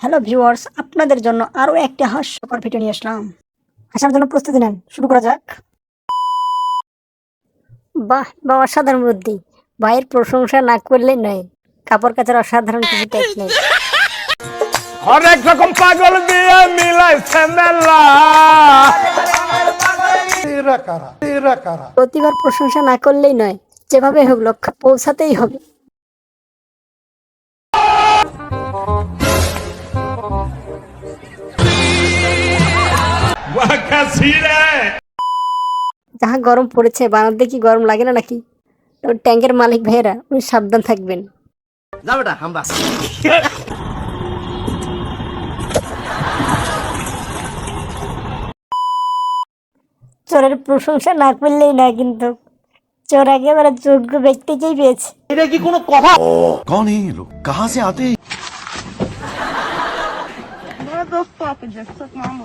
Hello viewers আপনাদের জন্য আরও একটি হাস্যকর ভিডিও নিয়ে আসলাম। আসার জন্য প্রস্তুতি নেন। শুরু করা যাক। বাহ বা অসাধারণ বুদ্ধি। ভাইয়ের প্রশংসা না করলেই নয়। কাপড় কাচার অসাধারণ কিছু টেকনিক হরেক রকম পাগল দিয়ে মিলাইছে মেলা। তেরা কারা তেরা কারা। প্রতিবার প্রশংসা না করলেই নয়। যেভাবে হোক লক্ষ্য পৌঁছাতেই হবে। যাহা গরম পড়েছে বানাতে কি গরম লাগে না নাকি? ট্যাঙ্কের মালিক ভাইয়েরা উনি সাবধান থাকবেন। চোরের প্রশংসা না করলেই না কিন্তু চোর একেবারে যোগ্য ব্যক্তিকেই পেয়েছে। এটা কি কোনো কথা? কোন এই কাহা সে আতে? those papa just took my money.